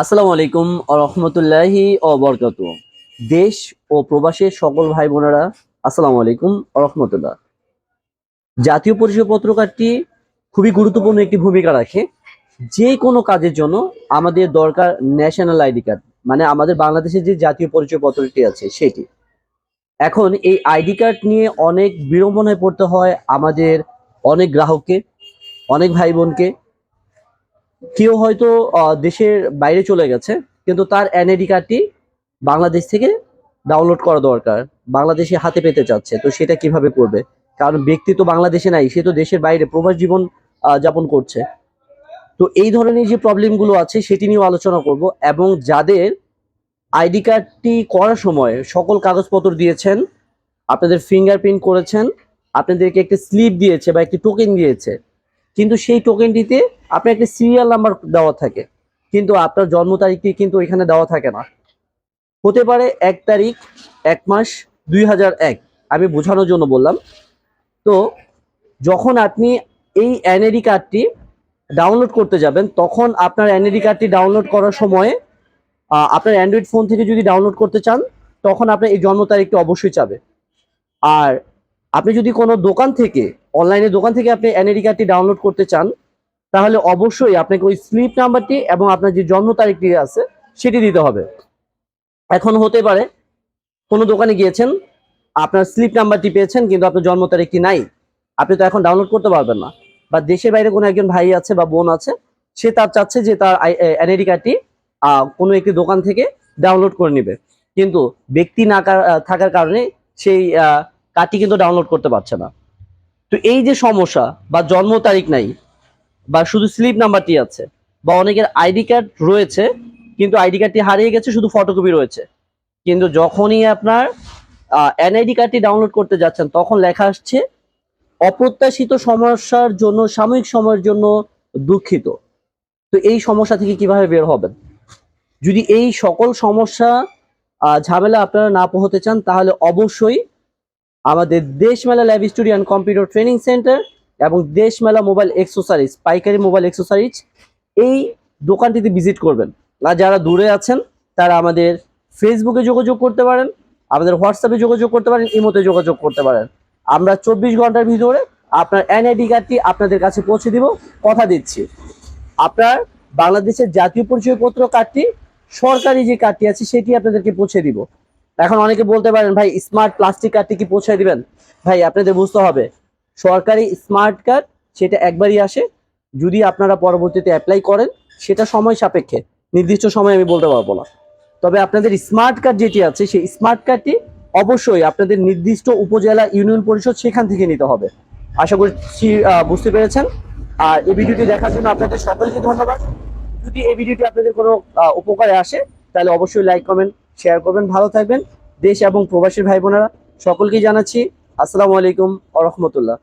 আসসালামু আলাইকুম রহমতুল্লাহি ও দেশ ও প্রবাসের সকল ভাই বোনেরা, আসসালামু আলাইকুম রহমতুল্লাহ। জাতীয় পরিচয় পত্রকারটি খুবই গুরুত্বপূর্ণ একটি ভূমিকা রাখে। যে কোনো কাজের জন্য আমাদের দরকার ন্যাশনাল আইডি কার্ড মানে আমাদের বাংলাদেশের যে জাতীয় পরিচয় পত্রটি আছে সেটি। এখন এই আইডি কার্ড নিয়ে অনেক বিড়ম্বনায় পড়তে হয় আমাদের অনেক গ্রাহককে, অনেক ভাই বোনকে। কেউ হয়তো দেশের বাইরে চলে গেছে, কিন্তু তার এনআইডি কার্ডটি বাংলাদেশ থেকে ডাউনলোড করা দরকার। বাংলাদেশে হাতে পেতে চাচ্ছে, তো সেটা কীভাবে করবে? কারণ ব্যক্তি তো বাংলাদেশে নাই, সে তো দেশের বাইরে প্রবাস জীবন যাপন করছে। তো এই ধরনের যে প্রবলেমগুলো আছে, সেটি নিয়েও আলোচনা করব এবং যাদের আইডি কার্ডটি করার সময় সকল কাগজপত্র দিয়েছেন, আপনাদের ফিঙ্গারপ্রিন্ট করেছেন, আপনাদেরকে একটি স্লিপ দিয়েছে বা একটি টোকেন দিয়েছে কিন্তু সেই টোকেনটিতে আপনার একটি সিরিয়াল নাম্বার দেওয়া থাকে। কিন্তু আপনার জন্ম তারিখটি কিন্তু এখানে দেওয়া থাকে না। হতে পারে এক তারিখ, এক মাস, দুই হাজার এক। আমি বোঝানোর জন্য বললাম। তো যখন আপনি এই এনএডি কার্ডটি ডাউনলোড করতে যাবেন, তখন আপনার এনএডি কার্ডটি ডাউনলোড করার সময় আপনার অ্যান্ড্রয়েড ফোন থেকে যদি ডাউনলোড করতে চান, তখন আপনার এই জন্ম তারিখটি অবশ্যই চাবে। আর আপনি যদি কোনো দোকান থেকে অনলাইনে দোকান থেকে আপনি এনআইডি কার্ডটি ডাউনলোড করতে চান, তাহলে অবশ্যই আপনাকে ওই স্লিপ নাম্বারটি এবং আপনার যে জন্ম তারিখটি আছে, সেটি দিতে হবে। এখন হতে পারে, কোনো দোকানে গিয়েছেন, আপনার স্লিপ নাম্বারটি পেয়েছেন, কিন্তু আপনার জন্ম তারিখটি নাই। আপনি তো এখন ডাউনলোড করতে পারবেন না। বা দেশের বাইরে কোনো একজন ভাই আছে বা বোন আছে, সে তার চাচ্ছে যে তার এনআইডি কার্ডটি কোনো একটি দোকান থেকে ডাউনলোড করে নেবে। কিন্তু ব্যক্তি না কার- থাকার কারণে সেই কার্ডটি কিন্তু ডাউনলোড করতে পারছে না। তো এই যে সমস্যা বা জন্ম তারিখ নাই বা শুধু স্লিপ নাম্বারটি আছে বা অনেকের আইডি কার্ড রয়েছে, কিন্তু আইডি কার্ডটি হারিয়ে গেছে, শুধু ফটোকপি রয়েছে। কিন্তু যখনই আপনার এনআইডি কার্ডটি ডাউনলোড করতে যাচ্ছেন, তখন লেখা আসছে, অপ্রত্যাশিত সমস্যার জন্য, সাময়িক সময়ের জন্য দুঃখিত। তো এই সমস্যা থেকে কীভাবে বের হবেন? যদি এই সকল সমস্যা ঝামেলা আপনারা না পোহাতে চান, তাহলে অবশ্যই আমাদের Deshmela lab studio and computer training centre এবং দেশমেলা মোবাইল এক্সেসরিজ পাইকারি মোবাইল এক্সেসরিজ এই দোকানটিতে ভিজিট করবেন। আর যারা দূরে আছেন, তারা আমাদের ফেসবুকে যোগাযোগ করতে পারেন, আমাদের হোয়াটসঅ্যাপে যোগাযোগ করতে পারেন ইমোতে যোগাযোগ করতে পারেন। আমরা চব্বিশ ঘণ্টার ভিতরে আপনার এনআইডি কার্ডটি আপনাদের কাছে পৌঁছে দিব, কথা দিচ্ছি। আপনার বাংলাদেশের জাতীয় পরিচয়পত্র কার্ডটি সরকারি যে কার্ডটি আছে, সেটি আপনাদেরকে পৌঁছে দিব। এখন অনেকে বলতে পারেন, ভাই স্মার্ট প্লাস্টিক কার্ডটি কি পৌঁছে দিবেন? ভাই, আপনাদের বুঝতে হবে, সরকারি স্মার্ট কার্ড সেটা একবারই আসে, যদি আপনারা পরবর্তীতে অ্যাপ্লাই করেন, সেটা সময় সাপেক্ষে, নির্দিষ্ট সময় আমি বলতে পারব না। তবে আপনাদের স্মার্ট কার্ড যেটি আছে, সেই স্মার্ট কার্ডটি অবশ্যই আপনাদের নির্দিষ্ট উপজেলা ইউনিয়ন পরিষদ সেখান থেকে নিতে হবে। আশা করছি বুঝতে পেরেছেন। আর এই ভিডিওটি দেখার জন্য আপনাদের সকলকে ধন্যবাদ। যদি এই ভিডিওটি আপনাদের কোনো উপকারে আসে, তাহলে অবশ্যই লাইক কমেন্ট শেয়ার করবেন, ভালো থাকবেন। দেশ এবং প্রবাসী ভাই বোনেরা সকলকেই জানাচ্ছি, আসসালামু আলাইকুম আ রহমতুল্লাহ।